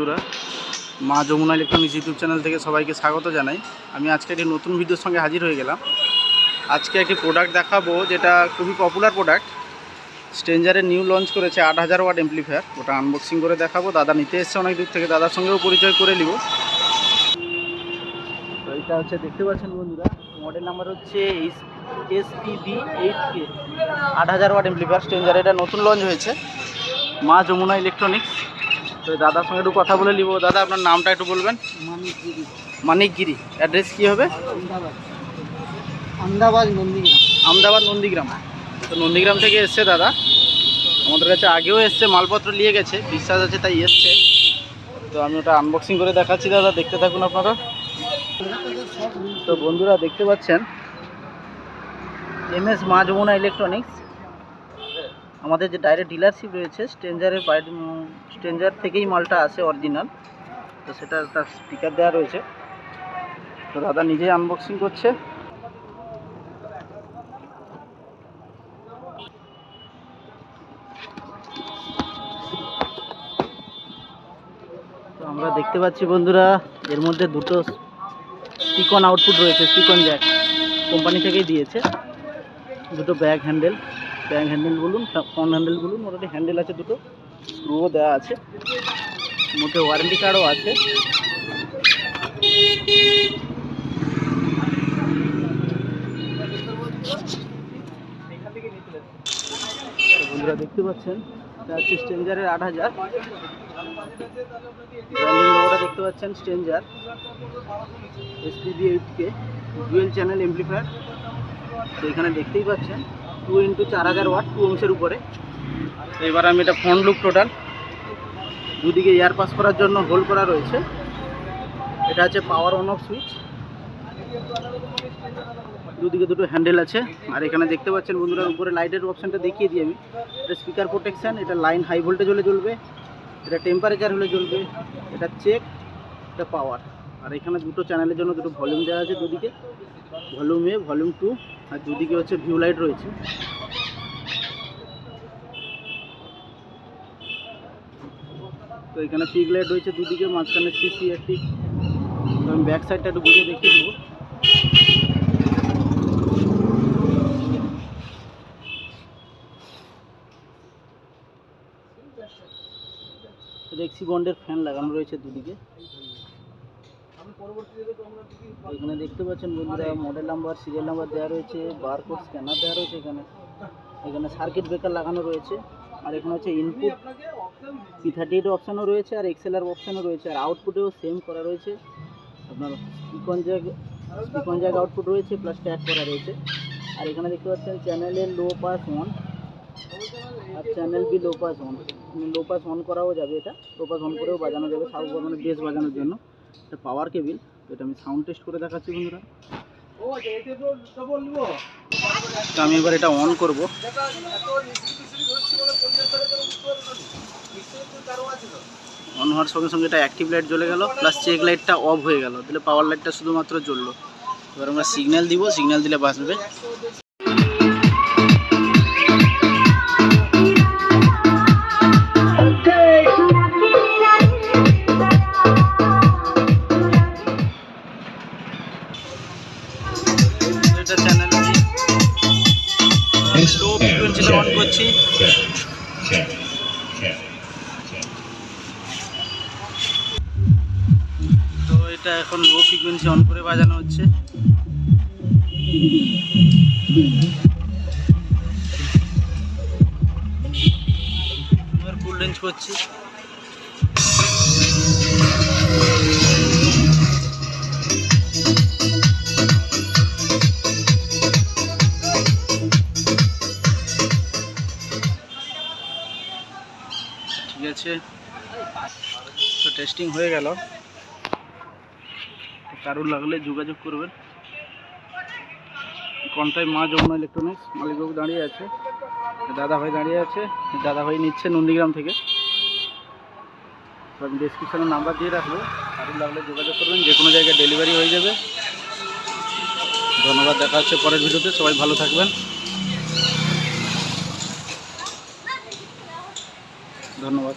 বন্ধুরা, মা Jamuna electronics YouTube channel থেকে সবাইকে স্বাগত জানাই। আমি আজকে একটি নতুন ভিডিওর সঙ্গে হাজির হয়ে গেলাম। আজকে একটি প্রোডাক্ট দেখাবো যেটা খুবই পপুলার প্রোডাক্ট স্ট্রেঞ্জারের নিউ লঞ্চ করেছে আট হাজার ওয়াট এমপ্লিফায়ার ওটা আনবক্সিং করে দেখাবো। দাদা নিতে এসছে অনেক দূর থেকে। দাদার সঙ্গেও পরিচয় করে নিব। তো এটা হচ্ছে, দেখতে পাচ্ছেন বন্ধুরা মডেল নাম্বার হচ্ছে H S B eight K আট হাজার ওয়াট এমপ্লিফায়ার স্ট্রেঞ্জার এটা নতুন লঞ্চ হয়েছে। মা যমুনা ইলেকট্রনিক্স তো দাদার সঙ্গে একটু কথা বলে নিব। দাদা আপনার নামটা একটু বলবেন? মানিকগিরি। মানিকগিরি। অ্যাড্রেস কী হবে? আহমেদাবাদ নন্দীগ্রাম। আমদাবাদ নন্দীগ্রাম। তো নন্দীগ্রাম থেকে এসছে দাদা। আমাদের কাছে আগেও এসছে মালপত্র নিয়ে গেছে বিশ্বাস আছে তাই এসছে। তো আমি ওটা আনবক্সিং করে দেখাচ্ছি দাদা দেখতে থাকুন আপনারা। তো বন্ধুরা দেখতে পাচ্ছেন? এম এস মা যমুনা ইলেকট্রনিক্স আমাদের যে ডাইরেক্ট ডিলারশিপ রয়েছে স্ট্রেঞ্জারের বাইরে স্ট্রেঞ্জার থেকেই মালটা আসে অরিজিনাল তো সেটা তার স্টিকার দেওয়া রয়েছে। তো দাদা নিজেই আনবক্সিং করছে। তো আমরা দেখতে পাচ্ছি বন্ধুরা, এর মধ্যে দুটো স্পিকন আউটপুট রয়েছে স্পিকন জ্যাক কোম্পানি থেকেই দিয়েছে। দুটো ব্যাগ হ্যান্ডেল ব্যাগ হ্যান্ডেল বলুন ফোন হ্যান্ডেল বলুন মোটামুটি হ্যান্ডেল আছে দুটো স্ক্রুও দেওয়া আছে, মোটে ওয়ারেন্টি কার্ডও আছে। বন্ধুরা দেখতে পাচ্ছেন, এটা হচ্ছে স্ট্রেঞ্জারের আট হাজার। লোগোটা দেখতে পাচ্ছেন, Stranger. SPB eight K dual channel amplifier তো এখানে দেখতেই পাচ্ছেন টু ইন্টু চার হাজার ওয়াট টু অংশের উপরে। এবার আমি এটা ফ্রন্ট লুক টোটাল দুদিকে এয়ার পাস করার জন্য হোল্ড করা রয়েছে। এটা হচ্ছে পাওয়ার অন অফ সুইচ দুদিকে দুটো হ্যান্ডেল আছে। আর এখানে দেখতে পাচ্ছেন বন্ধুরা, উপরে লাইটের অপশানটা দেখিয়ে দিই আমি। এটা স্পিকার প্রোটেকশান এটা লাইন হাই ভোল্টেজ হলে চলবে এটা টেম্পারেচার হলে চলবে এটা চেক এটা পাওয়ার আর এখানে দুটো চ্যানেলের জন্য দুটো ভলিউম দেওয়া আছে দুদিকে। ভলিউম এ ভলিউম টু আর দুদিকে হচ্ছে ভিউ লাইট রয়েছে। তো এখানে পিক লাইট রয়েছে দুদিকে, মাঝখানে সিসি একটি তো আমি ব্যাক সাইডটা একটু ঘুরিয়ে দেখিয়ে দেবো। রেক্সি বন্ডের ফ্যান লাগানো রয়েছে দুদিকে। এখানে দেখতে পাচ্ছেন বন্ধুরা মডেল নাম্বার সিরিয়াল নাম্বার দেওয়া রয়েছে বারকোড স্ক্যানার দেওয়া রয়েছে এখানে। এখানে সার্কিট ব্রেকার লাগানো রয়েছে। আর এখানে হচ্ছে ইনপুট পি থার্টি এইট অপশানও রয়েছে আর এক্সেলআর অপশানও রয়েছে আর আউটপুটেও সেম করা রয়েছে। আপনার স্পিকন জ্যাগ স্পিকন আউটপুট রয়েছে প্লাস ট্যাগ করা রয়েছে। আর এখানে দেখতে পাচ্ছেন চ্যানেলের low pass one R channel B low pass on low pass on করাও যাবে এটা লো পাস অন করেও বাজানো যাবে সাউন্ড মানে বেস বাজানোর জন্য। এটা পাওয়ার কেবিল তো এটা আমি সাউন্ড টেস্ট করে দেখাচ্ছি বন্ধুরা। আমি এবার এটা অন করব। অন হওয়ার সঙ্গে সঙ্গে এটা অ্যাক্টিভ লাইট জ্বলে গেল প্লাস চেক লাইটটা অফ হয়ে গেল, তাহলে পাওয়ার লাইটটা শুধুমাত্র জ্বললো। এবার আমরা সিগন্যাল দিব সিগন্যাল দিলে বাঁচবে। অন করছি। তো এটা এখন লো ফ্রিকুয়েন্সি অন করে বাজানো হচ্ছে। ফুল রেঞ্জ করছি। ঠিক আছে? তো টেস্টিং হয়ে গেল। কারোর লাগলে যোগাযোগ করবেন। কন্টাই মা যমুনা ইলেকট্রনিক্স মালিকবাবু দাঁড়িয়ে আছে। দাদা ভাই দাঁড়িয়ে আছে। দাদা ভাই নিচ্ছে নন্দীগ্রাম থেকে। তো আমি ডিসক্রিপশানে নাম্বার দিয়ে রাখব। কারোর লাগলে যোগাযোগ করবেন। যে কোনো জায়গায় ডেলিভারি হয়ে যাবে। ধন্যবাদ, দেখা হচ্ছে পরের ভিডিওতে সবাই ভালো থাকবেন। ধন্যবাদ।